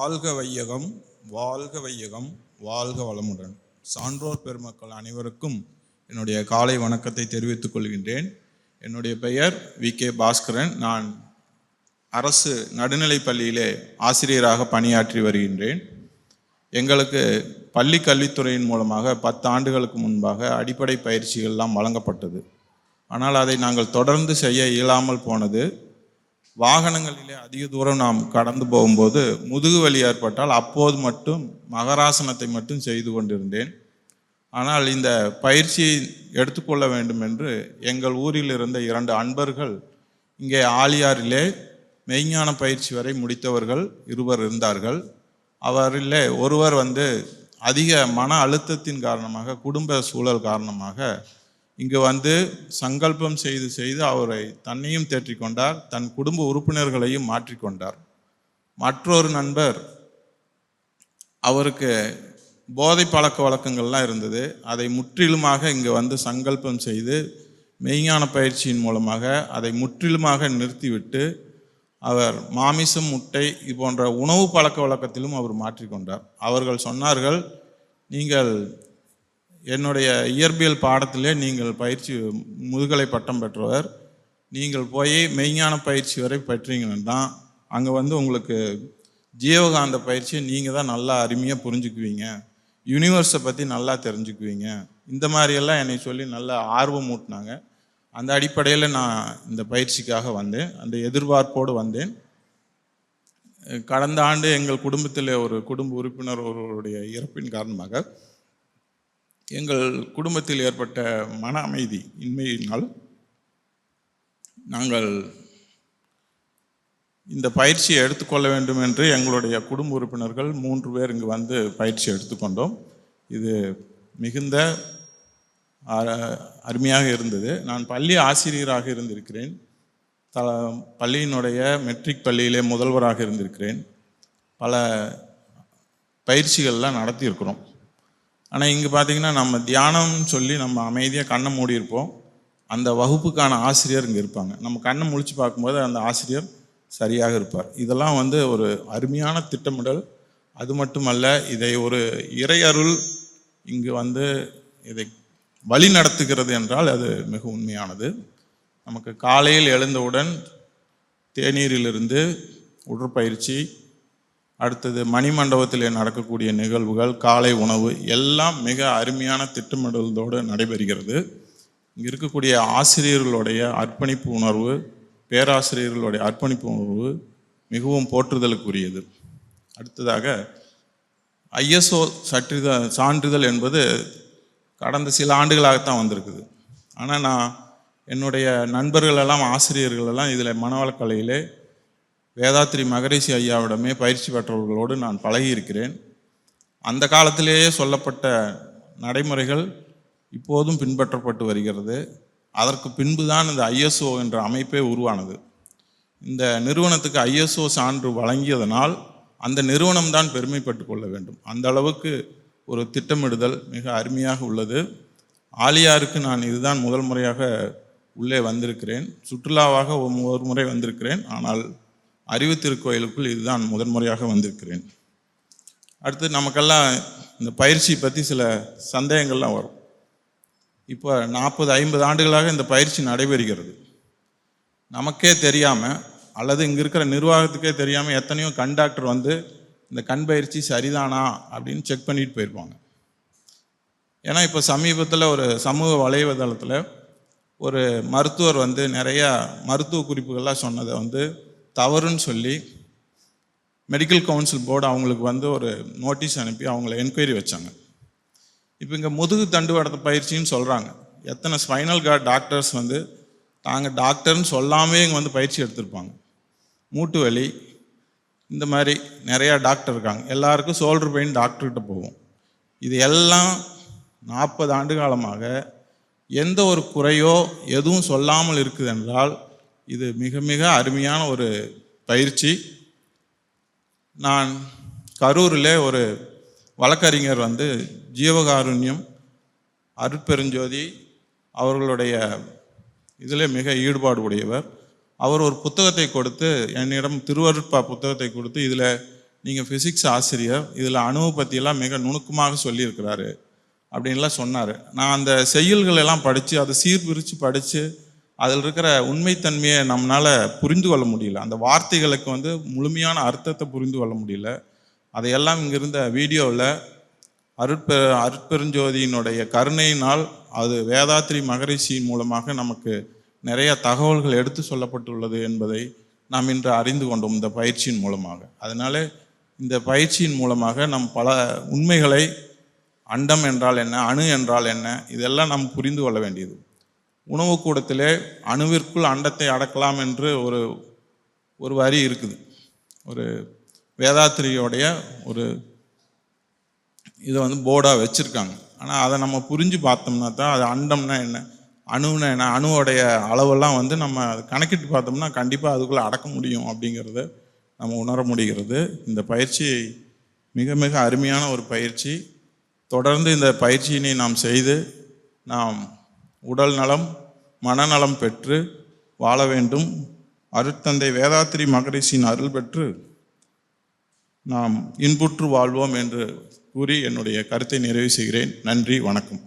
வாழ்க வையகம் வாழ்க வையகம் வாழ்க வளமுடன். சான்றோர் பெருமக்கள் அனைவருக்கும் என்னுடைய காலை வணக்கத்தை தெரிவித்துக் கொள்கின்றேன். என்னுடைய பெயர் வி. கே. பாஸ்கரன். நான் அரசு நடுநிலைப் பள்ளியிலே ஆசிரியராக பணியாற்றி வருகின்றேன். எங்களுக்கு பள்ளி கல்வித்துறையின் மூலமாக பத்து ஆண்டுகளுக்கு முன்பாக அடிப்படை பயிற்சிகள்லாம் வழங்கப்பட்டது. ஆனால் அதை நாங்கள் தொடர்ந்து செய்ய இயலாமல் போனது. வாகனங்களிலே அதிக தூரம் நாம் கடந்து போகும்போது முதுகு வலி ஏற்பட்டால் அப்போது மட்டும் மகராசனத்தை மட்டும் செய்து கொண்டிருந்தேன். ஆனால் இந்த பயிற்சியை எடுத்துக்கொள்ள வேண்டும் என்று எங்கள் ஊரில் இருந்த இரண்டு அன்பர்கள் இங்கே ஆலியாரிலே மெய்ஞான பயிற்சி வரை முடித்தவர்கள் இருவர் இருந்தார்கள். அவரிலே ஒருவர் வந்து அதிக மன அழுத்தத்தின் காரணமாக குடும்ப சூழல் காரணமாக இங்கு வந்து சங்கல்பம் செய்து செய்து அவரை தன்னையும் தேற்றிக்கொண்டார் தன் குடும்ப உறுப்பினர்களையும் மாற்றிக்கொண்டார். மற்றொரு நண்பர் அவருக்கு போதை பழக்க வழக்கங்கள்லாம் இருந்தது. அதை முற்றிலுமாக இங்கே வந்து சங்கல்பம் செய்து மெய்ஞான பயிற்சியின் மூலமாக அதை முற்றிலுமாக நிறுத்திவிட்டு அவர் மாமிசம் முட்டை இது போன்ற உணவு பழக்க வழக்கத்திலும் அவர் மாற்றிக்கொண்டார். அவர்கள் சொன்னார்கள் நீங்கள் என்னுடைய இயற்பியல் பாடத்திலே நீங்கள் பயிற்சி முதுகலை பட்டம் பெற்றவர். நீங்கள் போய் மெய்ஞான பயிற்சி வரை பெற்றீங்கன்னா அங்கே வந்து உங்களுக்கு ஜீவகாந்த பயிற்சியை நீங்கள் தான் நல்லா அருமையாக புரிஞ்சுக்குவீங்க. யூனிவர்ஸை பற்றி நல்லா தெரிஞ்சுக்குவீங்க. இந்த மாதிரியெல்லாம் என்னை சொல்லி நல்லா ஆர்வம் ஊட்டினாங்க. அந்த அடிப்படையில் நான் இந்த பயிற்சிக்காக வந்தேன். அந்த எதிர்பார்ப்போடு வந்தேன். கடந்த ஆண்டு எங்கள் குடும்பத்தில் ஒரு குடும்ப உறுப்பினர் ஒருவருடைய இறப்பின் காரணமாக எங்கள் குடும்பத்தில் ஏற்பட்ட மன அமைதி இன்மையினால் நாங்கள் இந்த பயிற்சியை எடுத்துக்கொள்ள வேண்டும் என்று எங்களுடைய குடும்ப உறுப்பினர்கள் மூன்று பேர் இங்கு வந்து பயிற்சி எடுத்துக்கொண்டோம் இது மிகுந்த அ- அருமையாக இருந்தது. நான் பள்ளி ஆசிரியராக இருந்திருக்கிறேன். த பள்ளியினுடைய மெட்ரிக் பள்ளியிலே முதல்வராக இருந்திருக்கிறேன். பல பயிற்சிகள்லாம் நடத்தியிருக்கிறோம். ஆனால் இங்கே பார்த்தீங்கன்னா நம்ம தியானம் சொல்லி நம்ம அமைதியாக கண்ணை மூடி இருப்போம். அந்த வகுப்புக்கான ஆசிரியர் இங்கே இருப்பாங்க. நம்ம கண்ணை முழிச்சு பார்க்கும்போது அந்த ஆசிரியர் சரியாக இருப்பார். இதெல்லாம் வந்து ஒரு அருமையான திட்டமிடல். அது மட்டுமல்ல இதை ஒரு இறையருள் இங்கு வந்து இதை வழி நடத்துகிறது என்றால் அது மிக உண்மையானது. நமக்கு காலையில் எழுந்தவுடன் தேநீரிலிருந்து உடற்பயிற்சி அடுத்தது மணிமண்டபத்தில் நடக்கக்கூடிய நிகழ்வுகள் காலை உணவு எல்லாம் மிக அருமையான திட்டமிடலோடு நடைபெறுகிறது. இங்கே இருக்கக்கூடிய ஆசிரியர்களுடைய அர்ப்பணிப்பு உணர்வு பேராசிரியர்களுடைய அர்ப்பணிப்பு உணர்வு மிகவும் போற்றுதலுக்குரியது. அடுத்ததாக ஐஎஸ்ஓ சற்றிதழ் சான்றிதழ் என்பது கடந்த சில ஆண்டுகளாகத்தான் வந்திருக்குது. ஆனால் நான் என்னுடைய நண்பர்களெல்லாம் ஆசிரியர்களெல்லாம் ஆசிரியர்கள் எல்லாம் இதில் மனவளக்கலையிலே வேதாத்ரி மகரிஷி ஐயாவிடமே பயிற்சி பெற்றவர்களோடு நான் பழகியிருக்கிறேன். அந்த காலத்திலேயே சொல்லப்பட்ட நடைமுறைகள் இப்போதும் பின்பற்றப்பட்டு வருகிறது. அதற்கு பின்பு தான் இந்த ஐஎஸ்ஓ என்ற அமைப்பே உருவானது. இந்த நிறுவனத்துக்கு ஐஎஸ்ஓ சான்று வழங்கியதனால் அந்த நிறுவனம் தான் பெருமைப்பட்டு கொள்ள வேண்டும். அந்த அளவுக்கு ஒரு திட்டமிடுதல் மிக அருமையாக உள்ளது. ஆலியாருக்கு நான் இதுதான் முதல் முறையாக உள்ளே வந்திருக்கிறேன். சுற்றுலாவாக ஒரு முறை வந்திருக்கிறேன். ஆனால் அறிவு திருக்கோயிலுக்குள் இதுதான் முதன் முறையாக வந்திருக்கிறேன். அடுத்து நமக்கெல்லாம் இந்த பயிற்சி பற்றி சில சந்தேகங்கள்லாம் வரும். இப்போ நாற்பது ஐம்பது ஆண்டுகளாக இந்த பயிற்சி நடைபெறுகிறது. நமக்கே தெரியாமல் அல்லது இங்கே இருக்கிற நிர்வாகத்துக்கே தெரியாமல் எத்தனையோ கண் டாக்டர் வந்து இந்த கண் பயிற்சி சரிதானா அப்படின்னு செக் பண்ணிட்டு போயிருப்பாங்க. ஏன்னா இப்போ சமீபத்தில் ஒரு சமூக வலைவதளத்தில் ஒரு மருத்துவர் வந்து நிறையா மருத்துவ குறிப்புகள்லாம் சொன்னதை வந்து தவறுன்னு சொல்லி மெடிக்கல் கவுன்சில் போர்டு அவங்களுக்கு வந்து ஒரு நோட்டீஸ் அனுப்பி அவங்கள என்கொயரி வச்சாங்க. இப்போ இங்கே முதுகு தண்டுவடத்த பயிற்சின்னு சொல்கிறாங்க எத்தனை ஸ்பைனல் கார்டு டாக்டர்ஸ் வந்து தாங்க டாக்டர்னு சொல்லாமே இங்கே வந்து பயிற்சி எடுத்திருப்பாங்க. மூட்டு வலி இந்த மாதிரி நிறையா டாக்டர் இருக்காங்க. எல்லாருக்கும் ஷோல்டர் பெயின் டாக்டர்கிட்ட போவோம் இது எல்லாம் நாற்பது ஆண்டு காலமாக எந்த ஒரு குறையோ எதுவும் சொல்லாமல் இருக்குது என்றால் இது மிக மிக அருமையான ஒரு பயிற்சி. நான் கரூரில் ஒரு வழக்கறிஞர் வந்து ஜீவகாருண்யம் அருட்பெருஞ்சோதி அவர்களுடைய இதில் மிக ஈடுபாடு உடையவர். அவர் ஒரு புத்தகத்தை கொடுத்து என்னிடம் திருவருட்பா புத்தகத்தை கொடுத்து இதில் நீங்கள் ஃபிசிக்ஸ் ஆசிரியர் இதில் அணுவை பற்றியெல்லாம் மிக நுணுக்கமாக சொல்லியிருக்கிறாரு. அப்படின்லாம் சொன்னார். நான் அந்த செய்யுள்கள் எல்லாம் படித்து அதை சீர்பிரித்து படித்து அதில் இருக்கிற உண்மைத்தன்மையை நம்மளால் புரிந்து கொள்ள முடியல. அந்த வார்த்தைகளுக்கு வந்து முழுமையான அர்த்தத்தை புரிந்து கொள்ள முடியல. அதையெல்லாம் இங்கே இருந்த வீடியோவில் அருட்பெ அருட்பெருஞ்சோதியினுடைய கருணையினால் அது வேதாத்ரி மகரிஷியின் மூலமாக நமக்கு நிறைய தகவல்கள் எடுத்து சொல்லப்பட்டுள்ளது என்பதை நாம் இன்று அறிந்து கொண்டோம் இந்த பயிற்சியின் மூலமாக. அதனால இந்த பயிற்சியின் மூலமாக நம் பல உண்மைகளை அண்டம் என்றால் என்ன அணு என்றால் என்ன இதெல்லாம் நாம் புரிந்து கொள்ள வேண்டியது. உணவு கூடத்திலே அணுவிற்குள் அண்டத்தை அடக்கலாம் என்று ஒரு ஒரு வரி இருக்குது. ஒரு வேதாத்திரியோடைய ஒரு இதை வந்து போர்டாக வச்சுருக்காங்க. ஆனால் அதை நம்ம புரிஞ்சு பார்த்தோம்னா தான் அது அண்டம்னா என்ன அணுன்னா என்ன அணுவோடைய அளவெல்லாம் வந்து நம்ம கணக்கிட்டு பார்த்தோம்னா கண்டிப்பாக அதுக்குள்ளே அடக்க முடியும் அப்படிங்கிறத நம்ம உணர முடிகிறது. இந்த பயிற்சி மிக மிக அருமையான ஒரு பயிற்சி. தொடர்ந்து இந்த பயிற்சியினை நாம் செய்து நாம் உடல் நலம் மனநலம் பெற்று வாழ வேண்டும். அருட்தந்தை வேதாத்திரி மகரிஷியின் அருள் பெற்று நாம் இன்புற்று வாழ்வோம் என்று கூறி என்னுடைய கருத்தை நிறைவு செய்கிறேன். நன்றி வணக்கம்.